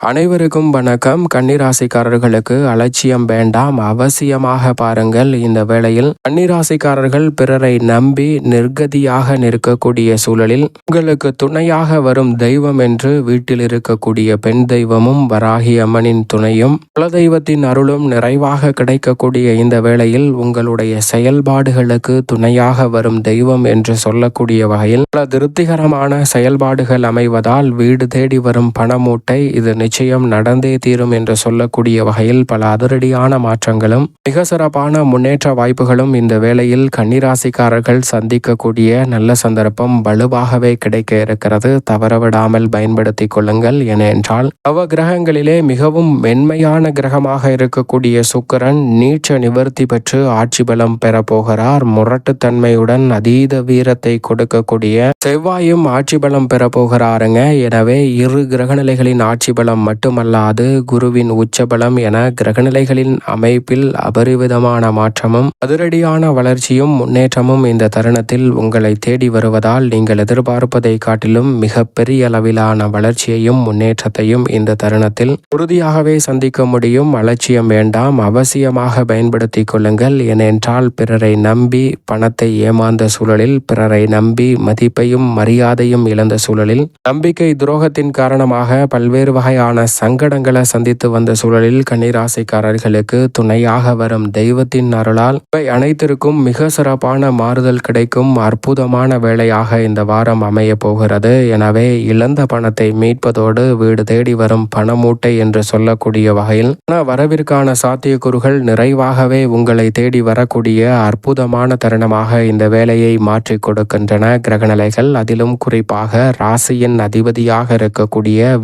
அனைவருக்கும் வணக்கம். கன்னிராசிக்காரர்களுக்கு அலட்சியம் வேண்டாம். அவசியமாக பாருங்கள் இந்த வேளையில் கன்னிராசிக்காரர்கள் பிறரை நம்பி நிர்கதியாக நிற்கக்கூடிய சூழலில் உங்களுக்கு துணையாக வரும் தெய்வம் என்று வீட்டில் இருக்கக்கூடிய பெண் தெய்வமும் வராகி அம்மனின் துணையும் குலதெய்வத்தின் அருளும் நிறைவாக கிடைக்கக்கூடிய இந்த வேளையில் உங்களுடைய செயல்பாடுகளுக்கு துணையாக வரும் தெய்வம் என்று சொல்லக்கூடிய வகையில் பல திருப்திகரமான செயல்பாடுகள் அமைவதால் வீடு தேடி வரும் பணமூட்டை இது நிச்சயம் நடந்தே தீரும் என்று சொல்லக்கூடிய வகையில் பல அதிரடியான மாற்றங்களும் மிக சிறப்பான முன்னேற்ற வாய்ப்புகளும் இந்த வேளையில் கன்னிராசிக்காரர்கள் சந்திக்கக்கூடிய நல்ல சந்தர்ப்பம் வலுவாகவே கிடைக்க இருக்கிறது. தவறவிடாமல் பயன்படுத்திக் கொள்ளுங்கள். ஏனென்றால் நவ கிரகங்களிலே மிகவும் மென்மையான கிரகமாக இருக்கக்கூடிய சுக்கிரன் நீச்ச நிவர்த்தி பெற்று ஆட்சி பலம் பெறப்போகிறார் முரட்டுத்தன்மையுடன் அதீத வீரத்தை கொடுக்கக்கூடிய செவ்வாயும் ஆட்சி பலம் பெறப்போகிறாருங்க எனவே இரு கிரகநிலைகளின் ஆட்சி பலம் மட்டுமல்லாது குருவின் உச்சபலம் என கிரகநிலைகளின் அமைப்பில் அபரிவிதமான மாற்றமும் அதிரடியான வளர்ச்சியும் முன்னேற்றமும் இந்த தருணத்தில் உங்களை தேடி வருவதால் நீங்கள் எதிர்பார்ப்பதை காட்டிலும் மிக பெரிய அளவிலான வளர்ச்சியையும் முன்னேற்றத்தையும் இந்த தருணத்தில் உறுதியாகவே சந்திக்க முடியும். அலட்சியம் வேண்டாம் அவசியமாக பயன்படுத்திக் கொள்ளுங்கள். ஏனென்றால் பிறரை நம்பி பணத்தை ஏமாந்த சூழலில் பிறரை நம்பி மதிப்பையும் மரியாதையும் இழந்த சூழலில் நம்பிக்கை துரோகத்தின் காரணமாக பல்வேறு வகையான சங்கடங்களை சந்தித்து வந்த சூழலில் கன்னிராசிக்காரர்களுக்கு துணையாக வரும் தெய்வத்தின் அருளால் இவை அனைத்திற்கும் மிக சிறப்பான மாறுதல் கிடைக்கும் அற்புதமான வேலையாக இந்த வாரம் அமைய போகிறது. எனவே இழந்த பணத்தை மீட்பதோடு வீடு தேடி வரும் பணமூட்டை என்று சொல்லக்கூடிய வகையில் வரவிற்கான சாத்தியக்கூறுகள் நிறைவாகவே உங்களை தேடி வரக்கூடிய அற்புதமான தருணமாக இந்த வேலையை மாற்றி கொடுக்கின்றன. கிரகநிலைகள் அதிலும் குறிப்பாக ராசியின் அதிபதியாக இருக்கக்கூடிய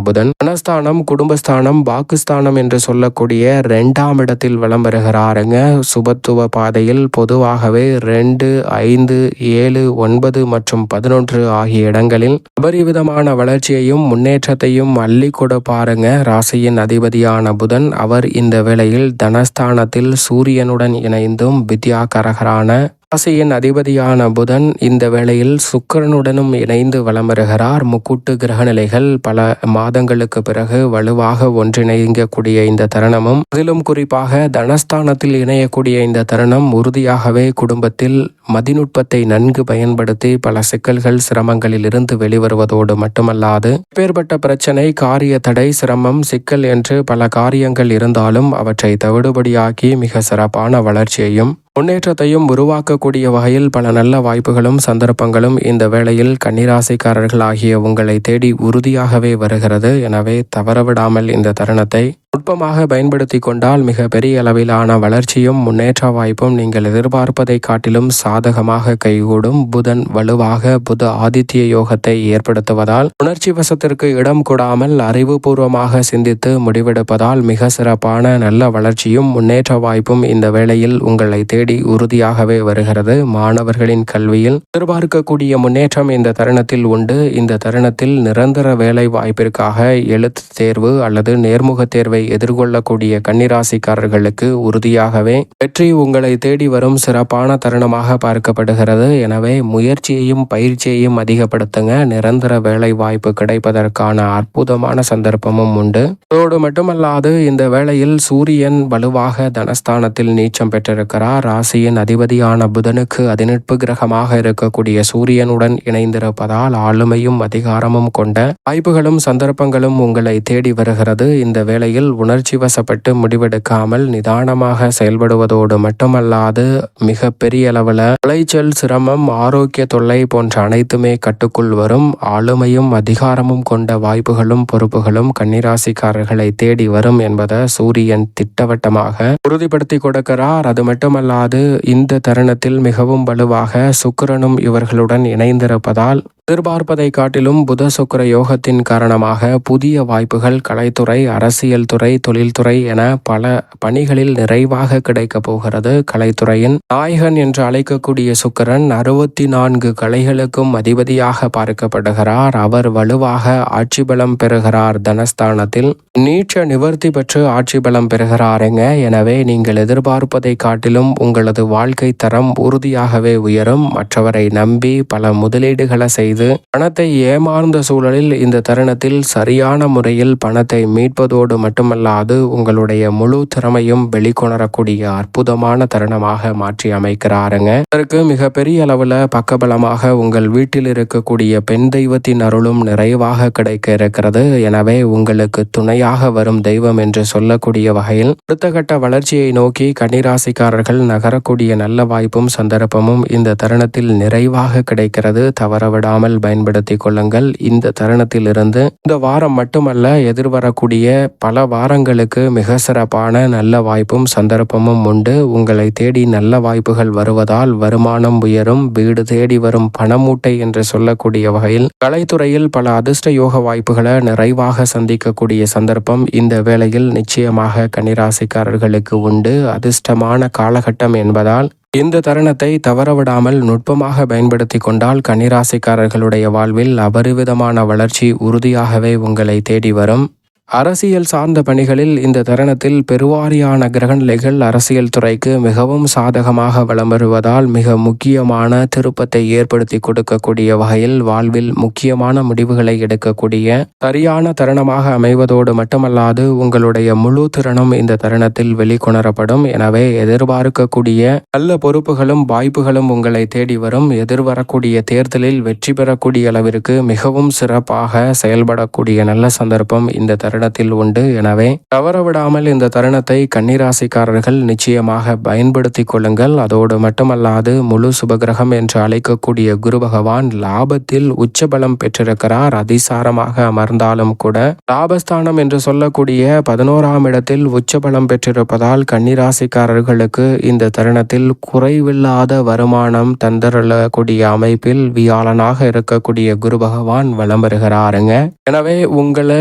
வித்யாகரகரான புதன் மனஸ்தானம் குடும்பஸ்தானம் பாக்குஸ்தானம் என்று சொல்லக்கூடிய ரெண்டாம் இடத்தில் வலம் வருகிறாருங்க. சுபத்துவ பாதையில் பொதுவாகவே ரெண்டு ஐந்து ஏழு ஒன்பது மற்றும் பதினொன்று ஆகிய இடங்களில் அபரிவிதமான வளர்ச்சியையும் முன்னேற்றத்தையும் அள்ளி கொடுப்பாருங்க ராசியின் அதிபதியான புதன் அவர் இந்த வேளையில் தனஸ்தானத்தில் சூரியனுடன் இணைந்தும் வித்யாகரகரான ராசியின் அதிபதியான புதன் இந்த வேளையில் சுக்கிரனுடனும் இணைந்து வலம் வருகிறார் முக்கூட்டு கிரகநிலைகள் பல மாதங்களுக்கு பிறகு வலுவாக ஒன்றிணைங்கக்கூடிய இந்த தருணமும் அதிலும் குறிப்பாக தனஸ்தானத்தில் இணையக்கூடிய இந்த தருணம் உறுதியாகவே குடும்பத்தில் மதிநுட்பத்தை நன்கு பயன்படுத்தி பல சிக்கல்கள் சிரமங்களில் இருந்து வெளிவருவதோடு மட்டுமல்லாது பேர்பட்ட பிரச்சனை காரிய தடை சிரமம் சிக்கல் என்று பல காரியங்கள் இருந்தாலும் அவற்றை தவிடுபடியாக்கி மிக சிறப்பான வளர்ச்சியையும் முன்னேற்றத்தையும் உருவாக்கக்கூடிய வகையில் பல நல்ல வாய்ப்புகளும் சந்தர்ப்பங்களும் இந்த வேளையில் கன்னிராசிக்காரர்கள் ஆகிய உங்களை தேடி உறுதியாகவே வருகிறது. எனவே தவறவிடாமல் இந்த தருணத்தை நுட்பமாக பயன்படுத்தி கொண்டால் மிக பெரிய அளவிலான வளர்ச்சியும் முன்னேற்ற வாய்ப்பும் நீங்கள் எதிர்பார்ப்பதை காட்டிலும் சாதகமாக கைகூடும். புதன் வலுவாக புத ஆதித்ய யோகத்தை ஏற்படுத்துவதால் உணர்ச்சி வசத்திற்கு இடம் கொடாமல் அறிவுபூர்வமாக சிந்தித்து முடிவெடுப்பதால் மிக சிறப்பான நல்ல வளர்ச்சியும் முன்னேற்ற வாய்ப்பும் இந்த வேளையில் உங்களை தேடி உறுதியாகவே வருகிறது. மாணவர்களின் கல்வியில் எதிர்பார்க்கக்கூடிய முன்னேற்றம் இந்த தருணத்தில் உண்டு. இந்த தருணத்தில் நிரந்தர வேலை வாய்ப்பிற்காக எழுத்து தேர்வு அல்லது நேர்முக தேர்வை எதிர்கொள்ளக்கூடிய கன்னிராசிக்காரர்களுக்கு உறுதியாகவே வெற்றி உங்களை தேடி வரும் சிறப்பான தருணமாக பார்க்கப்படுகிறது. எனவே முயற்சியையும் பயிற்சியையும் அதிகப்படுத்துங்க. நிரந்தர வேலை வாய்ப்பு கிடைப்பதற்கான அற்புதமான சந்தர்ப்பமும் உண்டு. அதோடு மட்டுமல்லாது இந்த வேளையில் சூரியன் வலுவாக தனஸ்தானத்தில் நீச்சம் பெற்றிருக்கிறார். ராசியின் அதிபதியான புதனுக்கு அதிநட்பு கிரகமாக இருக்கக்கூடிய சூரியனுடன் இணைந்திருப்பதால் ஆளுமையும் அதிகாரமும் கொண்ட வாய்ப்புகளும் சந்தர்ப்பங்களும் உங்களை தேடி வருகிறது. இந்த வேளையில் உணர்ச்சி வசப்பட்டு முடிவெடுக்காமல் நிதானமாக செயல்படுவதோடு மட்டுமல்லாது மிக பெரிய அளவில் விளைச்சல் சிரமம் ஆரோக்கிய தொல்லை போன்ற அனைத்துமே கட்டுக்குள் வரும். ஆளுமையும் அதிகாரமும் கொண்ட வாய்ப்புகளும் பொறுப்புகளும் கன்னிராசிக்காரர்களை தேடி வரும் என்பதை சூரியன் திட்டவட்டமாக உறுதிப்படுத்தி கொடுக்கிறார். அது மட்டுமல்லாது இந்த தருணத்தில் மிகவும் வலுவாக சுக்கிரனும் இவர்களுடன் இணைந்திருப்பதால் எதிர்பார்ப்பதை காட்டிலும் புத சுக்கர யோகத்தின் காரணமாக புதிய வாய்ப்புகள் கலைத்துறை அரசியல் துறை தொழில்துறை என பல பணிகளில் நிறைவாக கிடைக்கப் போகிறது. கலைத்துறையின் நாயகன் என்று அழைக்கக்கூடிய சுக்கிரன் அறுபத்தி நான்கு கலைகளுக்கும் அதிபதியாக பார்க்கப்படுகிறார். அவர் வலுவாக ஆட்சி பலம் பெறுகிறார். தனஸ்தானத்தில் நீச்ச நிவர்த்தி பெற்று ஆட்சி பலம் பெறுகிறாருங்க எனவே நீங்கள் எதிர்பார்ப்பதை காட்டிலும் உங்களது வாழ்க்கை தரம் உறுதியாகவே உயரும். மற்றவரை நம்பி பல முதலீடுகளை செய்து செய்து பணத்தை ஏமாந்த சூழலில் இந்த தருணத்தில் சரியான முறையில் பணத்தை மீட்பதோடு மட்டுமல்லாது உங்களுடைய முழு திறமையும் வெளிக்கொணரக்கூடிய அற்புதமான தருணமாக மாற்றி அமைக்கிறாருங்க. அதற்கு மிகப்பெரிய அளவில் பக்கபலமாக உங்கள் வீட்டில் இருக்கக்கூடிய பெண் தெய்வத்தின் அருளும் நிறைவாக கிடைக்க இருக்கிறது. எனவே உங்களுக்கு துணையாக வரும் தெய்வம் என்று சொல்லக்கூடிய வகையில் அடுத்த கட்ட வளர்ச்சியை நோக்கி கன்னிராசிக்காரர்கள் நகரக்கூடிய நல்ல வாய்ப்பும் சந்தர்ப்பமும் இந்த தருணத்தில் நிறைவாக கிடைக்கிறது. தவறவிடாமல் பயன்படுத்தி கொள்ளுங்கள். இந்த தருணத்தில் இருந்து இந்த வாரம் மட்டுமல்ல எதிர்வரக்கூடிய பல வாரங்களுக்கு மிக சிறப்பான நல்ல வாய்ப்பும் சந்தர்ப்பமும் உண்டு. உங்களை தேடி நல்ல வாய்ப்புகள் வருவதால் வருமானம் உயரும். வீடு தேடி வரும் பணமூட்டை என்று சொல்லக்கூடிய வகையில் கலைத்துறையில் பல அதிர்ஷ்ட யோக வாய்ப்புகளை நிறைவாக சந்திக்கக்கூடிய சந்தர்ப்பம் இந்த வேளையில் நிச்சயமாக கன்னிராசிக்காரர்களுக்கு உண்டு. அதிர்ஷ்டமான காலகட்டம் என்பதால் இந்த தருணத்தை தவறவிடாமல் நுட்பமாக பயன்படுத்தி கொண்டால் கன்னிராசிக்காரர்களுடைய வாழ்வில் அபரிவிதமான வளர்ச்சி உறுதியாகவே உங்களை தேடி வரும். அரசியல் சார்ந்த பணிகளில் இந்த தருணத்தில் பெருவாரியான கிரகநிலைகள் அரசியல் துறைக்கு மிகவும் சாதகமாக வளம் வருவதால் மிக முக்கியமான திருப்பத்தை ஏற்படுத்தி கொடுக்கக்கூடிய வகையில் வாழ்வில் முக்கியமான முடிவுகளை எடுக்கக்கூடிய சரியான தருணமாக அமைவதோடு மட்டுமல்லாது உங்களுடைய முழு திறனும் இந்த தருணத்தில் வெளிக்கொணரப்படும். எனவே எதிர்பார்க்கக்கூடிய நல்ல பொறுப்புகளும் வாய்ப்புகளும் உங்களை தேடி வரும். எதிர்வரக்கூடிய தேர்தலில் வெற்றி பெறக்கூடிய அளவிற்கு மிகவும் சிறப்பாக செயல்படக்கூடிய நல்ல சந்தர்ப்பம் இந்த தருணம். தருணத்தில் உண்டு எனவே தவறவிடாமல் இந்த தருணத்தை கன்னிராசிக்காரர்கள் நிச்சயமாக பயன்படுத்தி கொள்ளுங்கள். அதோடு மட்டுமல்லாது முழு சுபகிரகம் என்று அழைக்கக்கூடிய குரு பகவான் லாபத்தில் உச்சபலம் பெற்றிருக்கிறார். அதிசாரமாக அமர்ந்தாலும் கூட லாபஸ்தானம் என்று சொல்லக்கூடிய பதினோராம் இடத்தில் உச்சபலம் பெற்றிருப்பதால் கன்னிராசிக்காரர்களுக்கு இந்த தருணத்தில் குறைவில்லாத வருமானம் தந்தரக்கூடிய அமைப்பில் வியாழனாக இருக்கக்கூடிய குரு பகவான் வலம் வருகிறாருங்க. எனவே உங்களை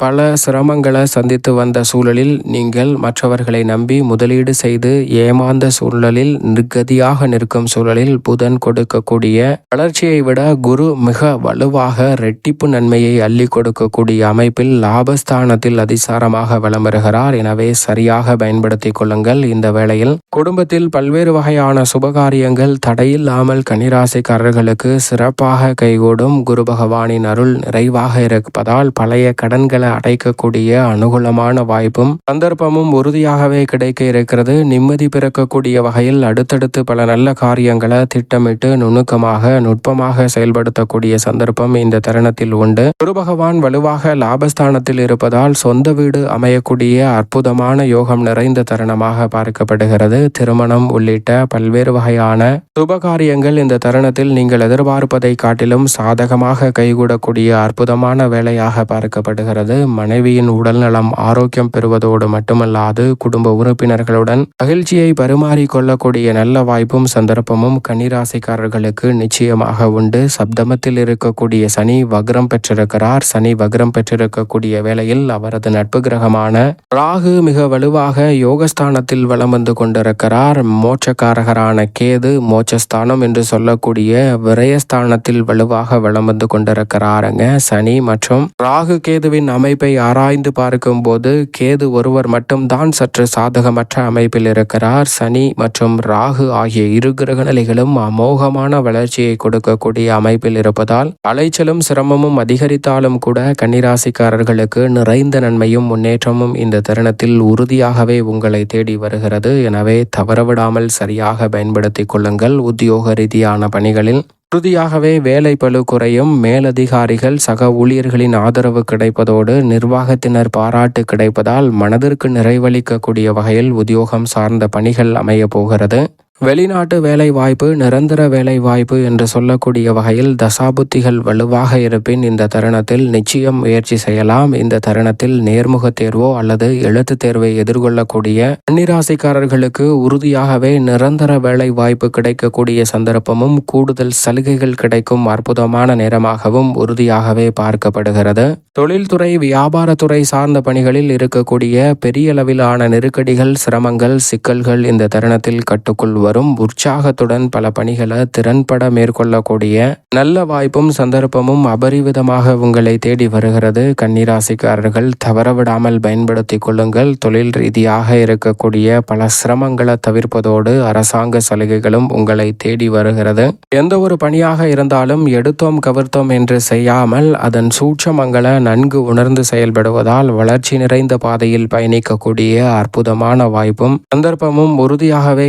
பல சிரமங்களை சந்தித்து வந்த சூழலில் நீங்கள் மற்றவர்களை நம்பி முதலீடு செய்து ஏமாந்த சூழலில் நிர்கதியாக நிற்கும் சூழலில் புதன் கொடுக்கக்கூடிய வளர்ச்சியை விட குரு மிக வலுவாக ரெட்டிப்பு நன்மையை அள்ளி கொடுக்கக்கூடிய அமைப்பில் லாபஸ்தானத்தில் அதிசாரமாக வலம் வருகிறார் எனவே சரியாக பயன்படுத்திக் கொள்ளுங்கள். இந்த வேளையில் குடும்பத்தில் பல்வேறு வகையான சுபகாரியங்கள் தடையில்லாமல் கனிராசிக்காரர்களுக்கு சிறப்பாக கைகூடும் குரு பகவானின் அருள் நிறைவாக இருப்பதால் பழைய கடன்களை அடைக்கக்கூடிய அனுகூலமான வாய்ப்பும் சந்தர்ப்பமும் உறுதியாகவே கிடைக்க இருக்கிறது. நிம்மதி பிறக்கக்கூடிய வகையில் அடுத்தடுத்து பல நல்ல காரியங்களை திட்டமிட்டு நுணுக்கமாக நுட்பமாக செயல்படுத்தக்கூடிய சந்தர்ப்பம் இந்த தருணத்தில் உண்டு. குரு பகவான் வலுவாக லாபஸ்தானத்தில் இருப்பதால் சொந்த வீடு அமையக்கூடிய அற்புதமான யோகம் நிறைந்த தருணமாக பார்க்கப்படுகிறது. திருமணம் உள்ளிட்ட பல்வேறு வகையான சுபகாரியங்கள் இந்த தருணத்தில் நீங்கள் எதிர்பார்ப்பதை காட்டிலும் சாதகமாக கைகூடக்கூடிய அற்புதமான வேலையாக பார்க்கப்படுகிறது. மனைவியின் உடல்நலம் ஆரோக்கியம் பெறுவதோடு மட்டுமல்லாது குடும்ப உறுப்பினர்களுடன் மகிழ்ச்சியை பரிமாறிக்கொள்ளக்கூடிய நல்ல வாய்ப்பும் சந்தர்ப்பமும் கன்னிராசிக்காரர்களுக்கு நிச்சயமாக உண்டு. சப்தமத்தில் இருக்கக்கூடிய சனி வக்ரம் பெற்றிருக்கிறார். சனி வக்ரம் பெற்றிருக்கக்கூடிய வேளையில் அவரது நட்பு கிரகமான ராகு மிக வலுவாக யோகஸ்தானத்தில் வலம் வந்து கொண்டிருக்கிறார். மோட்சக்காரகரான கேது மோட்சஸ்தானம் என்று சொல்லக்கூடிய விரயஸ்தானத்தில் வலுவாக வலம் வந்து கொண்டிருக்கிறாருங்க. சனி மற்றும் ராகு கேதுவின் அமை அமைப்பை ஆராய்ந்து பார்க்கும்போது கேது ஒருவர் மட்டும்தான் சற்று சாதகமற்ற அமைப்பில் இருக்கிறார். சனி மற்றும் ராகு ஆகிய இரு கிரகநிலைகளும் அமோகமான வளர்ச்சியை கொடுக்கக்கூடிய அமைப்பில் இருப்பதால் அலைச்சலும் சிரமமும் அதிகரித்தாலும் கூட கன்னிராசிக்காரர்களுக்கு நிறைந்த நன்மையும் முன்னேற்றமும் இந்த தருணத்தில் உறுதியாகவே உங்களை தேடி வருகிறது. எனவே தவறவிடாமல் சரியாக பயன்படுத்திக் கொள்ளுங்கள். உத்தியோக ரீதியான பணிகளில் உறுதியாகவே வேலை பழு குறையும். மேலதிகாரிகள் சக ஊழியர்களின் ஆதரவு கிடைப்பதோடு நிர்வாகத்தினர் பாராட்டு கிடைப்பதால் மனதிற்கு நிறைவளிக்கக்கூடிய வகையில் உத்தியோகம் சார்ந்த பணிகள் அமையப் போகிறது. வெளிநாட்டு வேலை வாய்ப்பு நிரந்தர வேலை வாய்ப்பு என்று சொல்லக்கூடிய வகையில் தசாபுத்திகள் வலுவாக இருப்பின் இந்த தருணத்தில் நிச்சயம் முயற்சி செய்யலாம். இந்த தருணத்தில் நேர்முக தேர்வோ அல்லது எழுத்து தேர்வை எதிர்கொள்ளக்கூடிய கன்னிராசிக்காரர்களுக்கு உறுதியாகவே நிரந்தர வேலை வாய்ப்பு கிடைக்கக்கூடிய சந்தர்ப்பமும் கூடுதல் சலுகைகள் கிடைக்கும் அற்புதமான நேரமாகவும் உறுதியாகவே பார்க்கப்படுகிறது. தொழில்துறை வியாபாரத்துறை சார்ந்த பணிகளில் இருக்கக்கூடிய பெரிய அளவிலான நெருக்கடிகள் சிரமங்கள் சிக்கல்கள் இந்த தருணத்தில் கட்டுக்குள் வரும் உற்சாகத்துடன் பல பணிகளை திறன்பட மேற்கொள்ளக்கூடிய நல்ல வாய்ப்பும் சந்தர்ப்பமும் அபரிவிதமாக உங்களை தேடி வருகிறது. கன்னிராசிக்காரர்கள் தவறவிடாமல் பயன்படுத்திக் கொள்ளுங்கள். தொழில் ரீதியாக இருக்கக்கூடிய பல சிரமங்களை தவிர்ப்பதோடு அரசாங்க சலுகைகளும் உங்களை தேடி வருகிறது. எந்த ஒரு பணியாக இருந்தாலும் எடுத்தோம் கவிர்த்தோம் என்று செய்யாமல் அதன் சூட்சமங்களை நன்கு உணர்ந்து செயல்படுவதால் வளர்ச்சி நிறைந்த பாதையில் பயணிக்கக்கூடிய அற்புதமான வாய்ப்பும் சந்தர்ப்பமும் உறுதியாகவே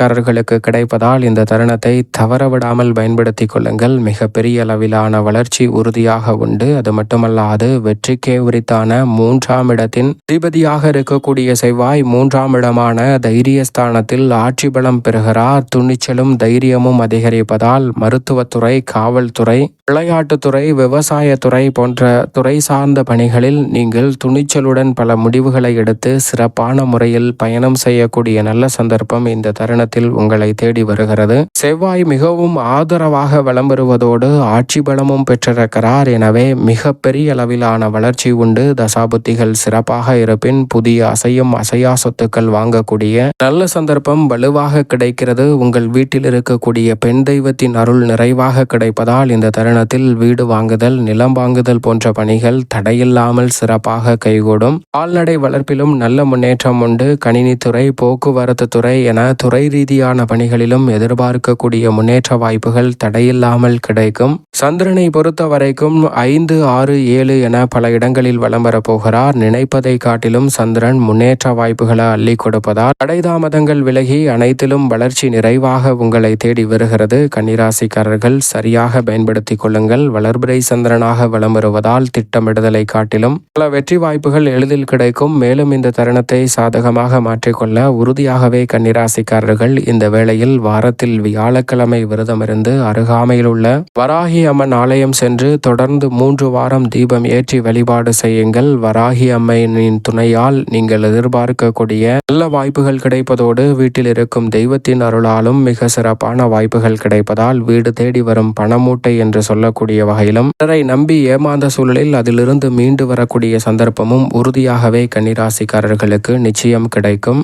கன்னிராசிக்காரர்களுக்கு கிடைப்பதால் இந்த தருணத்தை தவறவிடாமல் பயன்படுத்தி கொள்ளுங்கள். மிகப்பெரிய அளவிலான வளர்ச்சி உறுதியாக உண்டு. அது மட்டுமல்லாது வெற்றிக்கே உரித்தான மூன்றாம் இடத்தின் அதிபதியாக இருக்கக்கூடிய செவ்வாய் மூன்றாம் இடமான தைரியஸ்தானத்தில் ஆட்சி பலம் பெறுகிறார். துணிச்சலும் தைரியமும் அதிகரிப்பதால் மருத்துவத்துறை காவல்துறை விளையாட்டுத்துறை விவசாயத்துறை போன்ற துறை சார்ந்த பணிகளில் நீங்கள் துணிச்சலுடன் பல முடிவுகளை எடுத்து சிறப்பான முறையில் பயணம் செய்யக்கூடிய நல்ல சந்தர்ப்பம் இந்த தருணத்தில் உங்களை தேடி வருகிறது. செவ்வாய் மிகவும் ஆதரவாக வலம் வருவதோடு ஆட்சி பலமும் பெற்றிருக்கிறார். எனவே மிக பெரிய அளவிலான வளர்ச்சி உண்டு. தசாபுத்திகள் சிறப்பாக இருப்பின் புதிய அசையும் அசையா சொத்துக்கள் வாங்கக்கூடிய நல்ல சந்தர்ப்பம் வலுவாக கிடைக்கிறது. உங்கள் வீட்டில் இருக்கக்கூடிய பெண் தெய்வத்தின் அருள் நிறைவாக கிடைப்பதால் இந்த நிறுவனத்தில் வீடு வாங்குதல் நிலம் வாங்குதல் போன்ற பணிகள் தடையில்லாமல் சிறப்பாக கைகூடும். கால்நடை வளர்ப்பிலும் நல்ல முன்னேற்றம் உண்டு. கணினித்துறை போக்குவரத்து துறை என துறை ரீதியான பணிகளிலும் எதிர்பார்க்கக்கூடிய முன்னேற்ற வாய்ப்புகள் தடையில்லாமல் கிடைக்கும். சந்திரனை பொறுத்த வரைக்கும் ஐந்து ஆறு ஏழு என பல இடங்களில் வலம் வரப்போகிறார் நினைப்பதை காட்டிலும் சந்திரன் முன்னேற்ற வாய்ப்புகளை அள்ளி கொடுப்பதால் தடைதாமதங்கள் விலகி அனைத்திலும் வளர்ச்சி நிறைவாக உங்களை தேடி வருகிறது. கன்னிராசிக்காரர்கள் சரியாக பயன்படுத்தி கொள்ளுங்கள். வளர்பிறை சந்திரனாக வலம் வருவதால் திட்டமிடுதலை காட்டிலும் பல வெற்றி வாய்ப்புகள் எளிதில் கிடைக்கும். மேலும் இந்த தருணத்தை சாதகமாக மாற்றிக்கொள்ள உறுதியாகவே கன்னிராசிக்காரர்கள் இந்த வேளையில் வாரத்தில் வியாழக்கிழமை விரதமிருந்து அருகாமையில் உள்ள வராகி அம்மன் ஆலயம் சென்று தொடர்ந்து மூன்று வாரம் தீபம் ஏற்றி வழிபாடு செய்யுங்கள். வராகி அம்மையினின் துணையால் நீங்கள் எதிர்பார்க்கக்கூடிய நல்ல வாய்ப்புகள் கிடைப்பதோடு வீட்டில் இருக்கும் தெய்வத்தின் அருளாலும் மிக சிறப்பான வாய்ப்புகள் கிடைப்பதால் வீடு தேடி வரும் பணமூட்டை என்று சொல்லக்கூடிய வகையிலும் பிறரை நம்பி ஏமாந்த சூழலில் அதிலிருந்து மீண்டு வரக்கூடிய சந்தர்ப்பமும் உறுதியாகவே கன்னிராசிக்காரர்களுக்கு நிச்சயம் கிடைக்கும்.